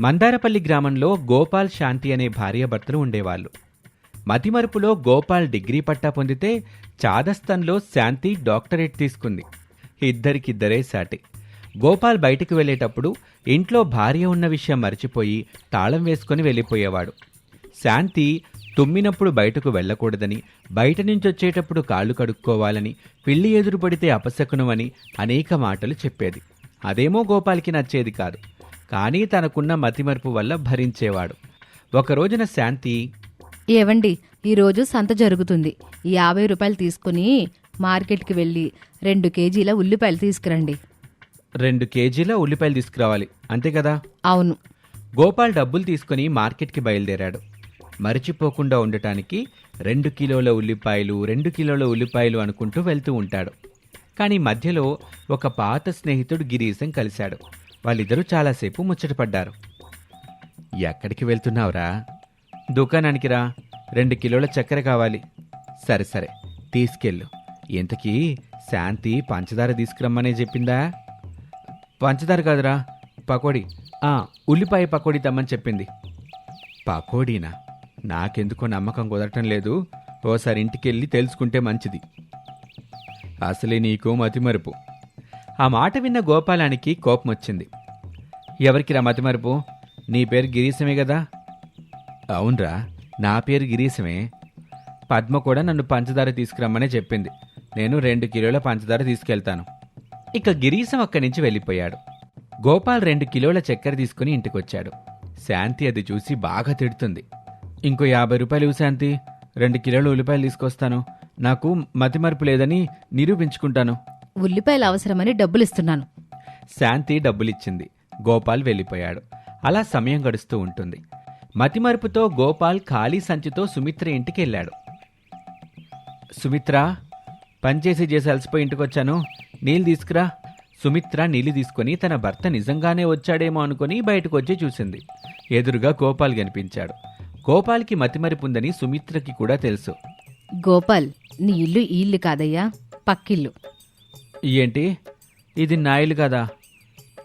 మందారపల్లి గ్రామంలో గోపాల్ శాంతి అనే భార్యాభర్తలు ఉండేవాళ్ళు. మతిమరుపులో గోపాల్ డిగ్రీ పట్టా పొందితే చాదస్థన్లో శాంతి డాక్టరేట్ తీసుకుంది. ఇద్దరికిద్దరే సాటి. గోపాల్ బయటికి వెళ్ళేటప్పుడు ఇంట్లో భార్య ఉన్న విషయం మర్చిపోయి తాళం వేసుకొని వెళ్ళిపోయేవాడు. శాంతి తుమ్మినప్పుడు బయటకు వెళ్ళకూడదని బయట నుంచి వచ్చేటప్పుడు కాళ్ళు కడుక్కోవాలని పిల్లి ఎదురు పడితే అపశకునమని అనేక మాటలు చెప్పేది. అదేమో గోపాల్కి నచ్చేది కాదు. కానీ తనకున్న మతిమరుపు వల్ల భరించేవాడు. ఒక రోజున శాంతి ఏవండి ఈరోజు సంత జరుగుతుంది. యాభై రూపాయలు తీసుకుని మార్కెట్కి వెళ్ళి రెండు కేజీల ఉల్లిపాయలు తీసుకురండి. రెండు కేజీల ఉల్లిపాయలు తీసుకురావాలి. అంతే కదా? అవును. గోపాల్ డబ్బులు తీసుకుని మార్కెట్కి బయలుదేరాడు. మరిచిపోకుండా ఉండటానికి రెండు కిలోల ఉల్లిపాయలు రెండు కిలోల ఉల్లిపాయలు అనుకుంటూ వెళ్తూ ఉంటాడు. కానీ మధ్యలో ఒక పాత స్నేహితుడు గిరీశం కలిశాడు. వాళ్ళిద్దరూ చాలాసేపు ముచ్చటపడ్డారు. ఎక్కడికి వెళ్తున్నావురా? దుకాణానికి రా. రెండు కిలోల చక్కెర కావాలి. సరే సరే. తీసుకెళ్ళు. ఇంతకీ శాంతి పంచదార తీసుకురమ్మనే చెప్పిందా? పంచదార కాదురా పకోడీ. ఆ, ఉల్లిపాయ పకోడీ తమ్మని చెప్పింది. పకోడీనా? నాకెందుకో నమ్మకం కుదరటం లేదు. ఓసారి ఇంటికెళ్ళి తెలుసుకుంటే మంచిది. అసలే నీకు మతిమరుపు. ఆ మాట విన్న గోపాలానికి కోపం వచ్చింది ఎవరికిరా మతిమరుపు? నీ పేరు గిరీశమే కదా అవునరా నా పేరు గిరీశమే. పద్మ కూడా నన్ను పంచదార తీసుకురమ్మనే చెప్పింది. నేను రెండు కిలోల పంచదార తీసుకెళ్తాను. ఇక గిరీశం అక్కడి నుంచి వెళ్ళిపోయాడు. గోపాల్ రెండు కిలోల చక్కెర తీసుకుని ఇంటికొచ్చాడు. శాంతి అది చూసి బాగా తిడుతుంది. ఇంకో యాభై రూపాయలు శాంతి. రెండు కిలోల ఉల్లిపాయలు తీసుకొస్తాను. నాకు మతిమరుపు లేదని నిరూపించుకుంటాను. ఉల్లిపాయలు అవసరమని డబ్బులు ఇస్తున్నాను శాంతి డబ్బులిచ్చింది. గోపాల్ వెళ్ళిపోయాడు. అలా సమయం గడుస్తూ ఉంటుంది. మతిమరుపుతో గోపాల్ ఖాళీ సంచితో సుమిత్ర ఇంటికి వెళ్ళాడు సుమిత్ర పనిచేసి చేసి అలసిపోయి ఇంటికొచ్చాను. నీళ్ళు తీసుకురా. సుమిత్ర నీళ్ళు తీసుకొని తన భర్త నిజంగానే వచ్చాడేమో అనుకుని బయటకు వచ్చి చూసింది. ఎదురుగా గోపాల్ కనిపించాడు. గోపాల్కి మతిమరిపుందని సుమిత్రకి కూడా తెలుసు. గోపాల్ నీ ఇల్లు ఈ ఇల్లు కాదయ్యా పక్కిల్లు. ఏంటి ఇది నా ఇల్లు కదా.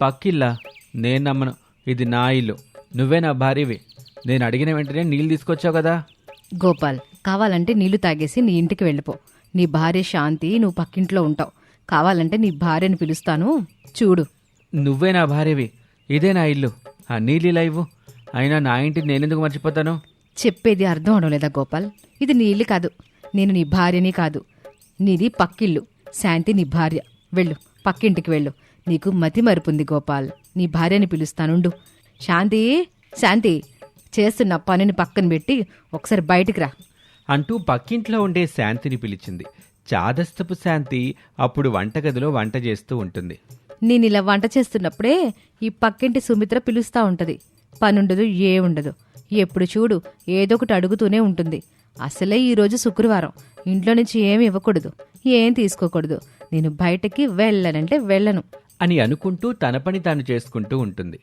పక్కిల్లా నేను నమ్మను. ఇది నా ఇల్లు నువ్వే నా భార్యవి. నేను అడిగిన వెంటనే నీళ్ళు తీసుకొచ్చావు కదా. గోపాల్ కావాలంటే నీళ్ళు తాగేసి నీ ఇంటికి వెళ్ళిపో. నీ భార్య శాంతి నువ్వు పక్కింట్లో ఉంటావు. కావాలంటే నీ భార్యని పిలుస్తాను. చూడు. నువ్వే నా భార్యవి. ఇదే నా ఇల్లు. ఆ నీళ్ళు ఇలా ఇవ్వు. అయినా నా ఇంటిని నేనెందుకు మర్చిపోతాను? చెప్పేది అర్థం అవడం లేదా గోపాల్? ఇది నీ ఇల్లు కాదు. నేను నీ భార్యని కాదు. నీది పక్కిల్లు శాంతి నీ భార్య. వెళ్ళు పక్కింటికి వెళ్ళు. నీకు మతి మరుపుంది గోపాల్. నీ భార్యని పిలుస్తానుండు. శాంతి శాంతి. చేస్తున్న పనిని పక్కన పెట్టి ఒకసారి బయటికి రా. అంటూ పక్కింట్లో ఉండే శాంతిని పిలిచింది. చాదస్తపు శాంతి అప్పుడు వంటగదిలో వంట చేస్తూ ఉంటుంది. నేను ఇలా వంట చేస్తున్నప్పుడే ఈ పక్కింటి సుమిత్ర పిలుస్తా ఉంటది. పనుండదు ఏ ఉండదు. ఎప్పుడు చూడు ఏదో ఒకటి అడుగుతూనే ఉంటుంది. అసలే ఈరోజు శుక్రవారం. ఇంట్లో నుంచి ఏమి ఇవ్వకూడదు. ఏం తీసుకోకూడదు. నేను బయటకి వెళ్ళనంటే వెళ్ళను. అని అనుకుంటూ తన పని తాను చేసుకుంటూ ఉంటుంది.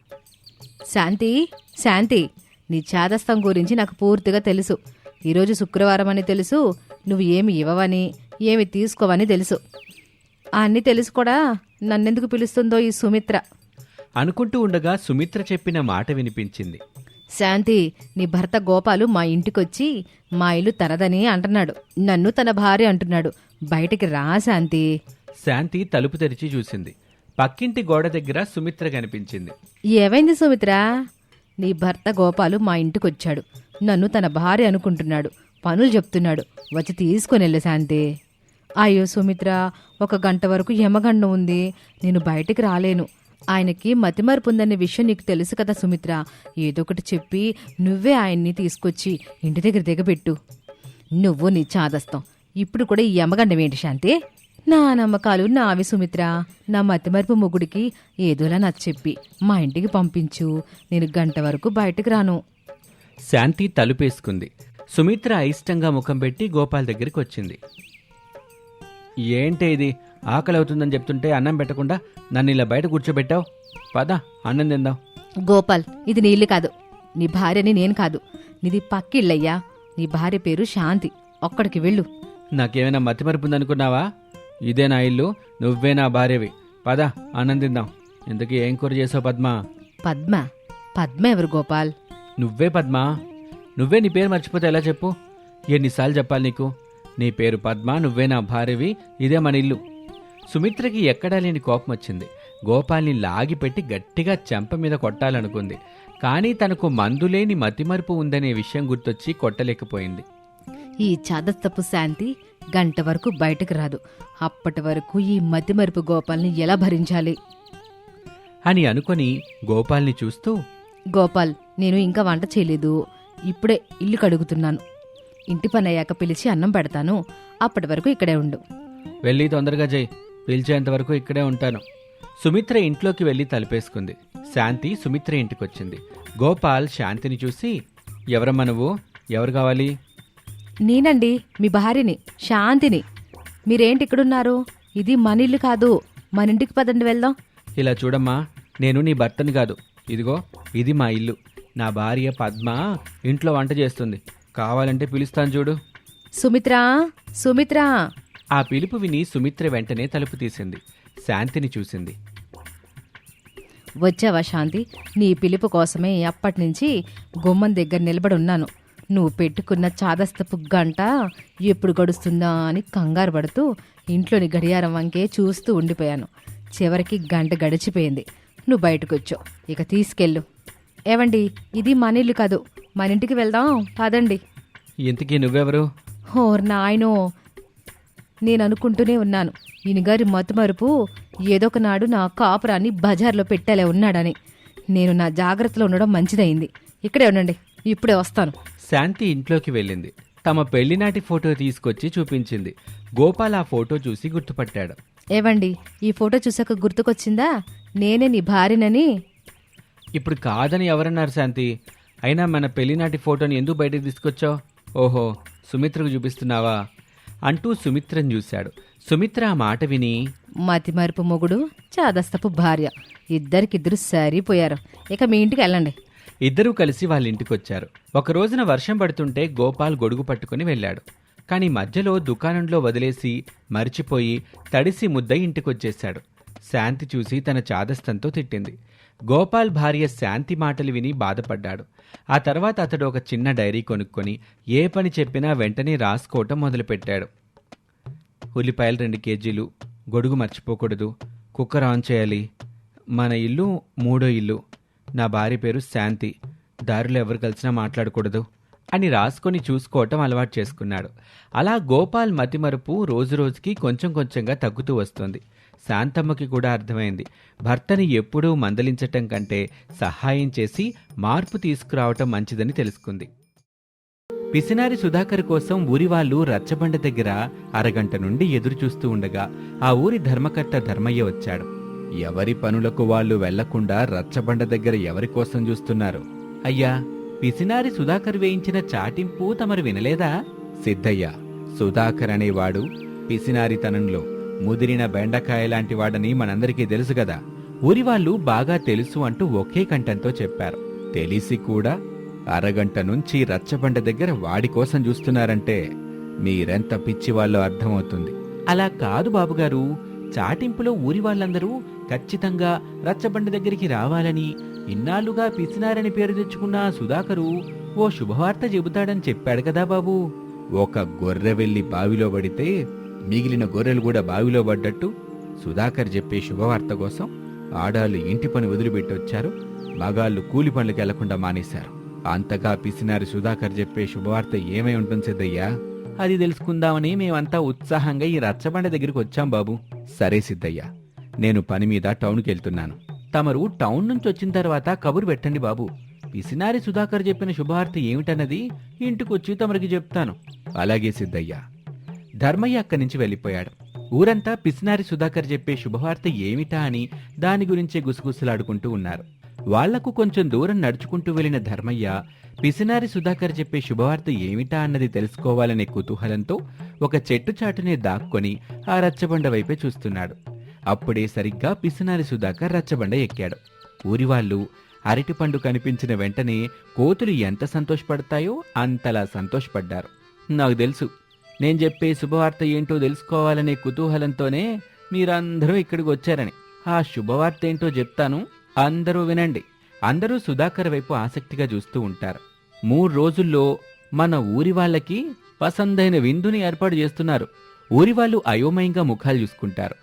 శాంతి శాంతి నీ చాదస్తం గురించి నాకు పూర్తిగా తెలుసు. ఈరోజు శుక్రవారం అని తెలుసు. నువ్వు ఏమి ఇవ్వవని ఏమి తీసుకోవని తెలుసు. అన్నీ తెలుసు కూడా నన్నెందుకు పిలుస్తుందో ఈ సుమిత్ర. అనుకుంటూ ఉండగా సుమిత్ర చెప్పిన మాట వినిపించింది. శాంతి నీ భర్త గోపాలు మా ఇంటికొచ్చి మా ఇల్లు తనదని అంటున్నాడు. నన్ను తన భార్య అంటున్నాడు. బయటికి రా శాంతి. శాంతి తలుపు తెరిచి చూసింది. పక్కింటి గోడ దగ్గర సుమిత్ర కనిపించింది. ఏమైంది సుమిత్ర? నీ భర్త గోపాలు మా ఇంటికొచ్చాడు. నన్ను తన భార్య అనుకుంటున్నాడు. పనులు చెప్తున్నాడు. వచ్చి తీసుకొని వెళ్ళు శాంతి. అయ్యో సుమిత్ర ఒక గంట వరకు యమగండం ఉంది. నేను బయటికి రాలేను. ఆయనకి మతిమరుపు ఉందనే విషయం నీకు తెలుసు కదా సుమిత్ర. ఏదో ఒకటి చెప్పి నువ్వే ఆయన్ని తీసుకొచ్చి ఇంటి దగ్గర దిగబెట్టు. నువ్వు నీ చాదస్తాం. ఇప్పుడు కూడా ఈ అమ్మగండం ఏంటి శాంతి? నా నమ్మకాలు నావి సుమిత్ర. నా మతిమరుపు మొగుడికి ఏదోలా నచ్చెప్పి మా ఇంటికి పంపించు. నేను గంట వరకు బయటకు రాను. శాంతి తలుపేసుకుంది. సుమిత్ర అయిష్టంగా ముఖం పెట్టి గోపాల్ దగ్గరికి వచ్చింది. ఏంటే ఇది? ఆకలి అవుతుందని చెప్తుంటే అన్నం పెట్టకుండా నన్ను ఇలా బయట కూర్చోబెట్టావు. పద అన్నం తిందాం. గోపాల్ ఇది నీ ఇల్లు కాదు. నీ భార్యని నేను కాదు. నీది పక్కిళ్ళయ్యా. నీ భార్య పేరు శాంతి. ఒక్కడికి వెళ్ళు. నాకేమైనా మతిమరుపుందనుకున్నావా? ఇదే నా ఇల్లు నువ్వే నా భార్యవి. పద అన్నం తిందాం. ఇంతకీ ఏం కూర చేసావు పద్మ? పద్మ? పద్మ ఎవరు గోపాల్? నువ్వే పద్మ? నువ్వే నీ పేరు మర్చిపోతే ఎలా చెప్పు? ఎన్నిసార్లు చెప్పాలి నీకు? నీ పేరు పద్మ నువ్వే నా భార్యవి. ఇదే మన ఇల్లు. సుమిత్రకి ఎక్కడా లేని కోపం వచ్చింది గోపాల్ని లాగిపెట్టి గట్టిగా చెంప మీద కొట్టాలనుకుంది. కానీ తనకు మందులేని మతిమరుపు ఉందనే విషయం గుర్తొచ్చి కొట్టలేకపోయింది. ఈ చాదస్తపు శాంతి గంట వరకు బయటకు రాదు. అప్పటి వరకు ఈ మతిమరుపు గోపాల్ని ఎలా భరించాలి? అని అనుకొని గోపాల్ని చూస్తూ గోపాల్ నేను ఇంకా వంట చేయలేదు. ఇప్పుడే ఇల్లు కడుగుతున్నాను. ఇంటి పని అయ్యాక పిలిచి అన్నం పెడతాను. అప్పటి వరకు ఇక్కడే ఉండు. వెళ్ళి తొందరగా చేయి పిలిచేంత వరకు ఇక్కడే ఉంటాను. సుమిత్ర ఇంట్లోకి వెళ్ళి తలుపేసుకుంది. శాంతి సుమిత్ర ఇంటికొచ్చింది. గోపాల్ శాంతిని చూసి ఎవరమ్మా నువ్వు? ఎవరు కావాలి? నేనండి మీ భార్యని శాంతిని. మీరేంటి ఇక్కడున్నారు? ఇది మన ఇల్లు కాదు. మన ఇంటికి పదండి వెళ్దాం. ఇలా చూడమ్మా నేను నీ భర్తని కాదు. ఇదిగో ఇది మా ఇల్లు. నా భార్య పద్మ ఇంట్లో వంట చేస్తుంది. కావాలంటే పిలుస్తాను చూడు. సుమిత్ర సుమిత్ర. ఆ పిలుపు విని సుమిత్ర వెంటనే తలుపు తీసింది. శాంతిని చూసింది. వచ్చావా శాంతి? నీ పిలుపు కోసమే అప్పటి నుంచి గుమ్మం దగ్గర నిలబడి ఉన్నాను. నువ్వు పెట్టుకున్న చాదస్తపు గంట ఎప్పుడు గడుస్తుందా అని కంగారు పడుతూ ఇంట్లోని గడియారం వంకే చూస్తూ ఉండిపోయాను. చివరికి గంట గడిచిపోయింది. నువ్వు బయటకు వచ్చావు ఇక తీసుకెళ్ళు. ఏవండి? ఇది మన ఇల్లు కాదు. మన ఇంటికి వెళ్దాం. పదండి. ఇంతకీ నువ్వెవరు? ఓర్ నాయనో. నేను అనుకుంటూనే ఉన్నాను. ఈయనగారి మతుమరుపు ఏదో ఒక నాడు నా కాపురాన్ని బజార్లో పెట్టేలా ఉన్నాడని. నేను నా జాగ్రత్తలో ఉండడం మంచిదైంది ఇక్కడే ఉండండి. ఇప్పుడే వస్తాను. శాంతి ఇంట్లోకి వెళ్ళింది. తమ పెళ్ళినాటి ఫోటో తీసుకొచ్చి చూపించింది. గోపాల్ ఆ ఫోటో చూసి గుర్తుపట్టాడు. ఏవండి ఈ ఫోటో చూసాక గుర్తుకొచ్చిందా? నేనే నీ భార్యనని. ఇప్పుడు కాదని ఎవరన్నారు శాంతి? అయినా మన పెళ్ళినాటి ఫోటోని ఎందుకు బయటకు తీసుకొచ్చావు? ఓహో సుమిత్రకు చూపిస్తున్నావా? అంటూ సుమిత్రను చూశాడు. సుమిత్ర ఆ మాట విని మతిమరుపు మొగుడు చాదస్తపు భార్య. ఇద్దరికిద్దరు సరిపోయారు. ఇక మీ ఇంటికి వెళ్ళండి. ఇద్దరూ కలిసి వాళ్ళ ఇంటికొచ్చారు. ఒక రోజున వర్షం పడుతుంటే గోపాల్ గొడుగు పట్టుకుని వెళ్ళాడు. కానీ మధ్యలో దుకాణంలో వదిలేసి మరిచిపోయి తడిసి ముద్దై ఇంటికొచ్చేశాడు. శాంతి చూసి తన చాదస్తంతో తిట్టింది. గోపాల్ భార్య శాంతి మాటలు విని బాధపడ్డాడు. ఆ తర్వాత అతడు ఒక చిన్న డైరీ కొనుక్కొని ఏ పని చెప్పినా వెంటనే రాసుకోవటం మొదలుపెట్టాడు. ఉల్లిపాయలు రెండు కేజీలు గొడుగు మర్చిపోకూడదు కుక్కర్ ఆన్ చేయాలి మన ఇల్లు మూడో ఇల్లు నా భార్య పేరు శాంతి దారిలో ఎవరు కలిసినా మాట్లాడకూడదు అని రాసుకొని చూసుకోవటం అలవాటు చేసుకున్నాడు. అలా గోపాల్ మతిమరుపు రోజురోజుకి కొంచెం కొంచెంగా తగ్గుతూ వస్తుంది. శాంతమ్మకి కూడా అర్థమైంది. భర్తని ఎప్పుడూ మందలించటం కంటే సహాయం చేసి మార్పు తీసుకురావటం మంచిదని తెలుసుకుంది. పిసినారి సుధాకర్ కోసం ఊరి వాళ్ళు రచ్చబండ దగ్గర అరగంట నుండి ఎదురుచూస్తూ ఉండగా ఆ ఊరి ధర్మకర్త ధర్మయ్య వచ్చాడు. ఎవరి పనులకు వాళ్ళు వెళ్ళకుండా రచ్చబండ దగ్గర ఎవరి కోసం చూస్తున్నారు? అయ్యా పిసినారి సుధాకర్ వేయించిన చాటింపు తమరు వినలేదా? సిద్ధయ్య సుధాకర్ అనేవాడు పిసినారితనంలో ముదిరిన బెండకాయ లాంటి వాడని మనందరికీ తెలుసు కదా. ఊరి వాళ్ళు బాగా తెలుసు అంటూ ఒకే కంఠంతో చెప్పారు. తెలిసి కూడా అరగంట నుంచి రచ్చబండ దగ్గర వాడి కోసం చూస్తున్నారంటే మీరెంత పిచ్చివాళ్ళో అర్థమవుతుంది. అలా కాదు బాబుగారు. చాటింపులో ఊరి వాళ్ళందరూ ఖచ్చితంగా రచ్చబండ దగ్గరికి రావాలని ఇన్నాళ్ళుగా పిసినారని పేరు తెచ్చుకున్న సుధాకరు ఓ శుభవార్త చెబుతాడని చెప్పాడు కదా బాబు. ఒక గొర్రె వెళ్ళి బావిలో పడితే మిగిలిన గొర్రెలు కూడా బావిలో పడ్డట్టు సుధాకర్ చెప్పే శుభవార్త కోసం ఆడాళ్ళు ఇంటి పని వదిలిపెట్టి వచ్చారు. మగాళ్ళు కూలి పనులకు వెళ్ళకుండా మానేశారు. అంతగా పిసినారి సుధాకర్ చెప్పే శుభవార్త ఏమై ఉంటుంది సిద్ధయ్యా? అది తెలుసుకుందామని మేమంతా ఉత్సాహంగా ఈ రచ్చబండ దగ్గరికి వచ్చాం బాబు. సరే సిద్ధయ్య నేను పని మీద టౌన్కి వెళ్తున్నాను. తమరు టౌన్ నుంచి వచ్చిన తర్వాత కబురు పెట్టండి బాబు. పిసినారి సుధాకర్ చెప్పిన శుభవార్త ఏమిటన్నది ఇంటికొచ్చి తమరికి చెప్తాను. అలాగే సిద్ధయ్య ధర్మయ్య అక్కడి నుంచి వెళ్ళిపోయాడు. ఊరంతా పిసినారి సుధాకర్ చెప్పే శుభవార్త ఏమిటా అని దాని గురించే గుసగుసలాడుకుంటూ ఉన్నారు. వాళ్ళకు కొంచెం దూరం నడుచుకుంటూ వెళ్ళిన ధర్మయ్య పిసినారి సుధాకర్ చెప్పే శుభవార్త ఏమిటా అన్నది తెలుసుకోవాలనే కుతూహలంతో ఒక చెట్టు చాటునే దాక్కొని ఆ రచ్చబండ వైపే చూస్తున్నాడు. అప్పుడే సరిగ్గా పిసినారి సుధాకర్ రచ్చబండ ఎక్కాడు. ఊరివాళ్ళు అరటిపండు కనిపించిన వెంటనే కోతులు ఎంత సంతోషపడతాయో అంతలా సంతోషపడ్డారు. నాకు తెలుసు నేను చెప్పే శుభవార్త ఏంటో తెలుసుకోవాలనే కుతూహలంతోనే మీరందరూ ఇక్కడికి వచ్చారని. ఆ శుభవార్త ఏంటో చెప్తాను అందరూ వినండి. అందరూ సుధాకర్ వైపు ఆసక్తిగా చూస్తూ ఉంటారు. మూడు రోజుల్లో మన ఊరి వాళ్ళకి పసందైన విందుని ఏర్పాటు చేస్తున్నారు. ఊరి వాళ్ళు అయోమయంగా ముఖాలు చూసుకుంటారు.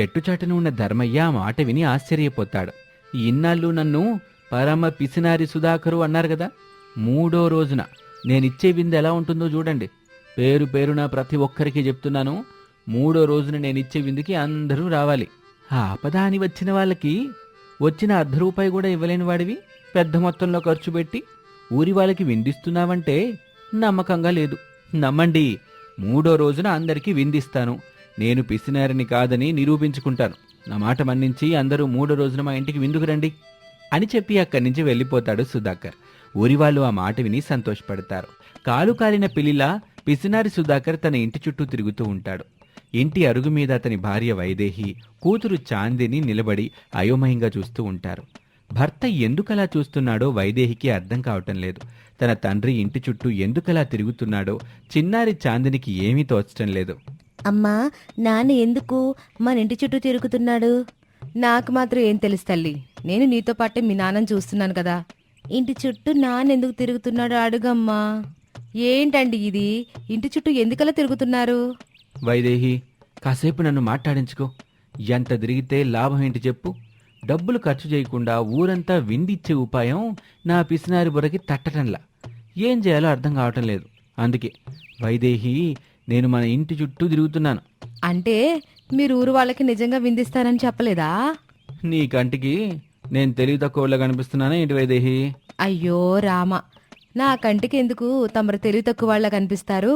చెట్టు చాటున ఉన్న ధర్మయ్య ఆ మాట విని ఆశ్చర్యపోతాడు. ఇన్నాళ్ళు నన్ను పరమ పిసినారి సుధాకరు అన్నారు కదా. మూడో రోజున నేనిచ్చే విందు ఎలా ఉంటుందో చూడండి. పేరు పేరున ప్రతి ఒక్కరికి చెప్తున్నాను మూడో రోజున నేను ఇచ్చే విందుకి అందరూ రావాలి. ఆ ఆపద అని వచ్చిన వాళ్ళకి వచ్చిన అర్ధ రూపాయి కూడా ఇవ్వలేని వాడివి? పెద్ద మొత్తంలో ఖర్చు పెట్టి ఊరి వాళ్ళకి విందిస్తున్నావంటే నమ్మకంగా లేదు. నమ్మండి మూడో రోజున అందరికీ విందిస్తాను. నేను పిసినారిని కాదని నిరూపించుకుంటాను. నా మాట మన్నించి అందరూ మూడో రోజున మా ఇంటికి విందుకు రండి అని చెప్పి అక్కడి నుంచి వెళ్ళిపోతాడు సుధాకర్. ఊరి వాళ్ళు ఆ మాట విని సంతోషపడతారు. కాలు కాలిన పిల్లిలా పిసినారి సుధాకర్ తన ఇంటి చుట్టూ తిరుగుతూ ఉంటాడు. ఇంటి అరుగు మీద అతని భార్య వైదేహి కూతురు చాందిని నిలబడి అయోమయంగా చూస్తూ ఉంటారు. భర్త ఎందుకలా చూస్తున్నాడో వైదేహికి అర్థం కావటం లేదు. తన తండ్రి ఇంటి చుట్టూ ఎందుకలా తిరుగుతున్నాడో చిన్నారి చాందినికి ఏమీ తోచటం లేదు. అమ్మా నాన్న ఎందుకు మన ఇంటి చుట్టూ తిరుగుతున్నాడు? నాకు మాత్రం ఏం తెలుసు తల్లి. నేను నీతో పాటే మీ నాన్నని చూస్తున్నాను కదా. ఇంటి చుట్టూ నాన్న ఎందుకు తిరుగుతున్నాడో అడుగమ్మా. ఏంటండి ఇది? ఇంటి చుట్టూ ఎందుకలా తిరుగుతున్నారు? వైదేహి కాసేపు నన్ను మాట్లాడించుకో. ఎంత తిరిగితే లాభం ఏంటి చెప్పు. డబ్బులు ఖర్చు చేయకుండా ఊరంతా విందిచ్చే ఉపాయం నా పిసినారి బుర్రకి తట్టటంలా. ఏం చేయాలో అర్థం కావటం లేదు. అందుకే వైదేహి నేను మన ఇంటి చుట్టూ తిరుగుతున్నాను. అంటే మీరు ఊరు వాళ్ళకి నిజంగా విందిస్తానని చెప్పలేదా? నీ కంటికి నేను తెలివి తక్కువలా కనిపిస్తున్నానా ఏంటి వైదేహి? అయ్యో రామ. నా కంటికెందుకు తమరు తెలివి తక్కువ వాళ్ళ కనిపిస్తారు?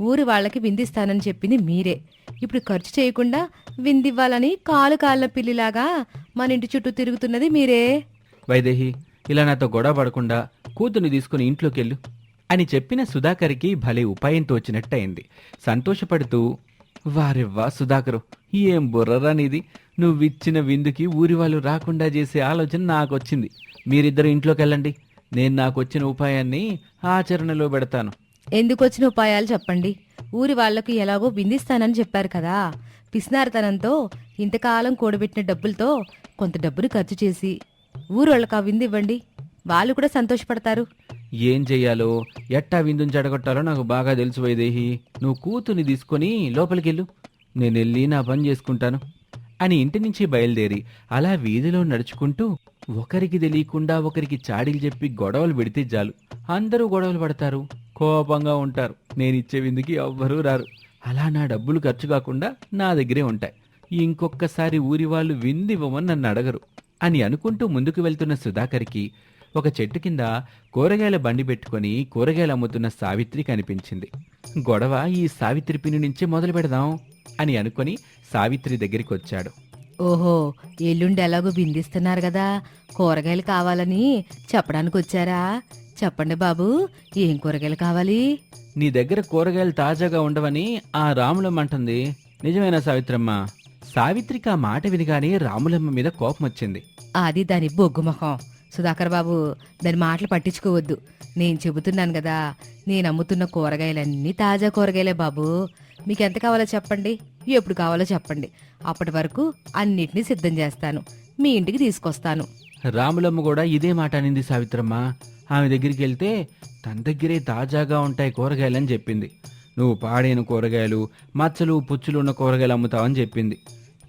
ఊరి వాళ్ళకి విందిస్తానని చెప్పింది మీరే. ఇప్పుడు ఖర్చు చేయకుండా విందివ్వాలని కాలు కాళ్ళ పిల్లిలాగా మన ఇంటి చుట్టూ తిరుగుతున్నది మీరే. వైదేహి ఇలా నాతో గొడవ పడకుండా కూతుర్ని తీసుకుని ఇంట్లోకి వెళ్ళు అని చెప్పిన సుధాకర్కి భలే ఉపాయం తోచినట్టయింది సంతోషపడుతూ వారెవ్వా సుధాకరు ఏం బుర్రరా నీది? నువ్విచ్చిన విందుకి ఊరి వాళ్ళు రాకుండా చేసే ఆలోచన నాకొచ్చింది. మీరిద్దరు ఇంట్లోకి వెళ్ళండి నేను నాకొచ్చిన ఉపాయాన్ని ఆచరణలో పెడతాను. ఎందుకు వచ్చిన ఉపాయాలు చెప్పండి. ఊరి వాళ్ళకు ఎలాగో విందిస్తానని చెప్పారు కదా. పిసినారితనంతో ఇంతకాలం కూడబెట్టిన డబ్బులతో కొంత డబ్బులు ఖర్చు చేసి ఊరు వాళ్ళకి ఆ విందు ఇవ్వండి. వాళ్ళు కూడా సంతోషపడతారు. ఏం చెయ్యాలో ఎట్టా విందుని చెడగొట్టాలో నాకు బాగా తెలుసు వైదేహి. నువ్వు కూతుని తీసుకొని లోపలికెళ్ళు. నేను వెళ్ళి నా పని చేసుకుంటాను. అని ఇంటి నుంచి బయలుదేరి అలా వీధిలో నడుచుకుంటూ ఒకరికి తెలియకుండా ఒకరికి చాడీలు చెప్పి గొడవలు పెడితే చాలు. అందరూ గొడవలు పడతారు. కోపంగా ఉంటారు. నేను ఇచ్చే విందుకి ఎవ్వరూ రారు. అలా నా డబ్బులు ఖర్చు కాకుండా నా దగ్గరే ఉంటాయి. ఇంకొక్కసారి ఊరి వాళ్ళు విందివ్వమని నన్ను అడగరు అని అనుకుంటూ ముందుకు వెళ్తున్న సుధాకర్కి ఒక చెట్టు కింద కూరగాయల బండి పెట్టుకొని కూరగాయలు అమ్ముతున్న సావిత్రి కనిపించింది. గొడవ ఈ సావిత్రి పిన్ని నుంచే మొదలు పెడదాం. అని అనుకొని సావిత్రి దగ్గరికి వచ్చాడు ఓహో ఎల్లుండి ఎలాగో బిందిస్తున్నారు కదా. కూరగాయలు కావాలని చెప్పడానికి వచ్చారా చెప్పండి బాబు ఏం కూరగాయలు కావాలి? నీ దగ్గర కూరగాయలు తాజాగా ఉండవని ఆ రాములమ్మ అంటుంది. నిజమేనా సావిత్రమ్మ? సావిత్రికి ఆ మాట వినగానే రాములమ్మ మీద కోపం వచ్చింది అది దాని బొగ్గు మొహం. సుధాకర్ బాబు దాని మాటలు పట్టించుకోవద్దు. నేను చెబుతున్నాను కదా నేను అమ్ముతున్న కూరగాయలన్నీ తాజా కూరగాయలే బాబు. మీకు ఎంత కావాలో చెప్పండి ఎప్పుడు కావాలో చెప్పండి. అప్పటి వరకు అన్నిటినీ సిద్ధం చేస్తాను. మీ ఇంటికి తీసుకొస్తాను. రాములమ్మ కూడా ఇదే మాట అనింది సావిత్రమ్మ. ఆమె దగ్గరికి వెళ్తే తన దగ్గరే తాజాగా ఉంటాయి కూరగాయలని చెప్పింది. నువ్వు పాడైన కూరగాయలు మచ్చలు పుచ్చులు ఉన్న కూరగాయలు అమ్ముతావని చెప్పింది.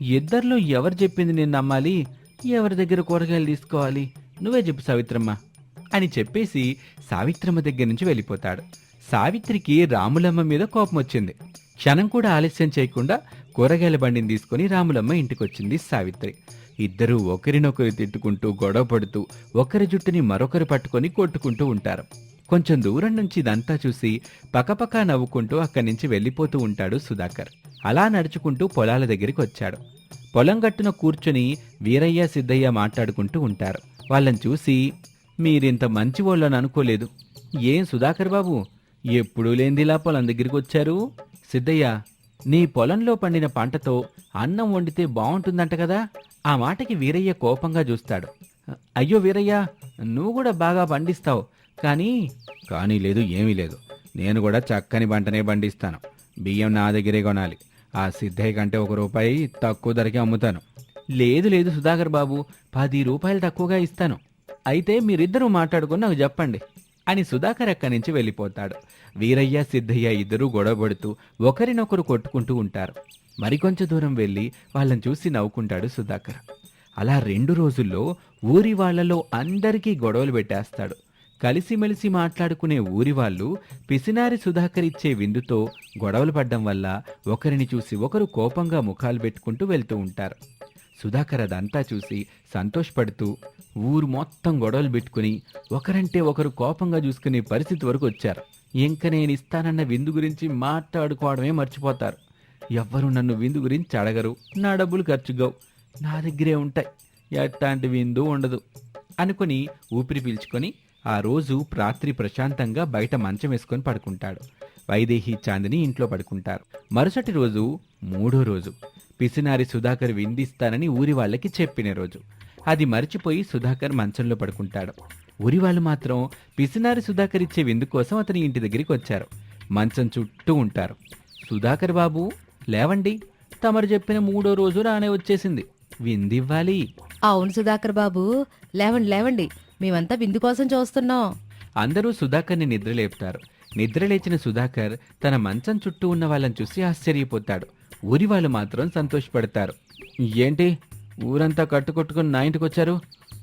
ఇద్దరిలో ఎవరు చెప్పింది నేను నమ్మాలి? ఎవరి దగ్గర కూరగాయలు తీసుకోవాలి? నువ్వే చెప్పు సావిత్రమ్మ అని చెప్పేసి సావిత్రమ్మ దగ్గర నుంచి వెళ్ళిపోతాడు. సావిత్రికి రాములమ్మ మీద కోపం వచ్చింది. క్షణం కూడా ఆలస్యం చేయకుండా కూరగాయల బండిని తీసుకుని రాములమ్మ ఇంటికొచ్చింది సావిత్రి. ఇద్దరూ ఒకరినొకరు తిట్టుకుంటూ గొడవ పడుతూ ఒకరి జుట్టుని మరొకరు పట్టుకొని కొట్టుకుంటూ ఉంటారు. కొంచెం దూరం నుంచి ఇదంతా చూసి పకపకా నవ్వుకుంటూ అక్కడి నుంచి వెళ్ళిపోతూ ఉంటాడు సుధాకర్. అలా నడుచుకుంటూ పొలాల దగ్గరికి వచ్చాడు. పొలం గట్టున కూర్చుని వీరయ్య సిద్ధయ్య మాట్లాడుకుంటూ ఉంటారు. వాళ్ళని చూసి మీరింత మంచి వాళ్ళని అనుకోలేదు. ఏం సుధాకర్ బాబు? ఎప్పుడూ లేనిదిలా పొలం దగ్గరికి వచ్చారు? సిద్ధయ్య నీ పొలంలో పండిన పంటతో అన్నం వండితే బాగుంటుందంట కదా? ఆ మాటకి వీరయ్య కోపంగా చూస్తాడు. అయ్యో వీరయ్య నువ్వు కూడా బాగా పండిస్తావు. కానీ కానీ లేదు ఏమీ లేదు. నేను కూడా చక్కని పంటనే పండిస్తాను. బియ్యం నా దగ్గరే కొనాలి. ఆ సిద్ధయ్య కంటే ఒక రూపాయి తక్కువ ధరకే అమ్ముతాను. లేదు లేదు సుధాకర్ బాబు పది రూపాయలు తక్కువగా ఇస్తాను. అయితే మీరిద్దరూ మాట్లాడుకుని నాకు చెప్పండి అని సుధాకర్ అక్కడి నుంచి వెళ్ళిపోతాడు. వీరయ్య సిద్ధయ్య ఇద్దరూ గొడవపడుతూ ఒకరినొకరు కొట్టుకుంటూ ఉంటారు. మరికొంచెం దూరం వెళ్ళి వాళ్ళని చూసి నవ్వుకుంటాడు సుధాకర్. అలా రెండు రోజుల్లో ఊరి వాళ్ళలో అందరికీ గొడవలు పెట్టేస్తాడు. కలిసిమెలిసి మాట్లాడుకునే ఊరి వాళ్ళు పిసినారి సుధాకర్ ఇచ్చే విందుతో గొడవలు పడ్డం వల్ల ఒకరిని చూసి ఒకరు కోపంగా ముఖాలు పెట్టుకుంటూ వెళ్తూ ఉంటారు. సుధాకర్ అదంతా చూసి సంతోషపడుతూ ఊరు మొత్తం గొడవలు పెట్టుకుని ఒకరంటే ఒకరు కోపంగా చూసుకునే పరిస్థితి వరకు వచ్చారు. ఇంక నేను ఇస్తానన్న విందు గురించి మాట్లాడుకోవడమే మర్చిపోతారు. ఎవ్వరు నన్ను విందు గురించి అడగరు. నా డబ్బులు ఖర్చుగావు నా దగ్గరే ఉంటాయి. ఎట్లాంటి విందు ఉండదు అనుకుని ఊపిరి పీల్చుకొని ఆ రోజు రాత్రి ప్రశాంతంగా బయట మంచం వేసుకొని పడుకుంటాడు. వైదేహి చాందిని ఇంట్లో పడుకుంటారు. మరుసటి రోజు మూడో రోజు పిసినారి సుధాకర్ విందిస్తానని ఊరి వాళ్ళకి చెప్పిన రోజు. అది మర్చిపోయి సుధాకర్ మంచంలో పడుకుంటాడు. ఊరి వాళ్ళు మాత్రం పిసినారి సుధాకర్ ఇచ్చే విందు కోసం అతని ఇంటి దగ్గరికి వచ్చారు. మంచం చుట్టూ ఉంటారు. సుధాకర్ బాబు లేవండి. తమరు చెప్పిన మూడో రోజు రానే వచ్చేసింది. విందివ్వాలి. అవును సుధాకర్ బాబు. లేవండి లేవండి. మేమంతా విందు కోసం చూస్తున్నాం. అందరూ సుధాకర్ని నిద్రలేపుతారు. నిద్రలేచిన సుధాకర్ తన మంచం చుట్టూ ఉన్న వాళ్ళని చూసి ఆశ్చర్యపోతాడు. ఊరి వాళ్ళు మాత్రం సంతోషపడతారు. ఏంటి? ఊరంతా కట్టుకొట్టుకుని నా ఇంటికి వచ్చారు?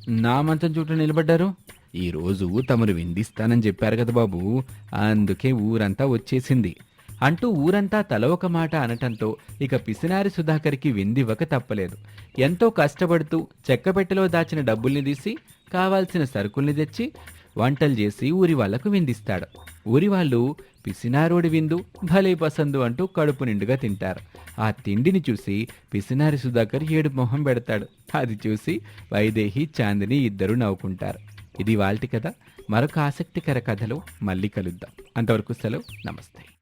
నా మంచం చుట్టూ నిలబడ్డారు? ఈరోజు తమరు విందిస్తానని చెప్పారు కదా బాబు. అందుకే ఊరంతా వచ్చేసింది. అంటూ ఊరంతా తల ఒక మాట అనటంతో ఇక పిసినారి సుధాకర్కి విందివ్వక తప్పలేదు. ఎంతో కష్టపడుతూ చెక్కపెట్టెలో దాచిన డబ్బుల్ని తీసి కావాల్సిన సరుకుల్ని తెచ్చి వంటలు చేసి ఊరి వాళ్ళకు విందిస్తాడు. ఊరి వాళ్ళు పిసినారోడి విందు భలే పసందు అంటూ కడుపు నిండుగా తింటారు. ఆ తిండిని చూసి పిసినారి సుధాకర్ ఏడు మొహం పెడతాడు. అది చూసి వైదేహి చాందిని ఇద్దరు నవ్వుకుంటారు. ఇది వాళ్ళ కథ. మరొక ఆసక్తికర కథలో మళ్ళీ కలుద్దాం. అంతవరకు సెలవు. నమస్తే.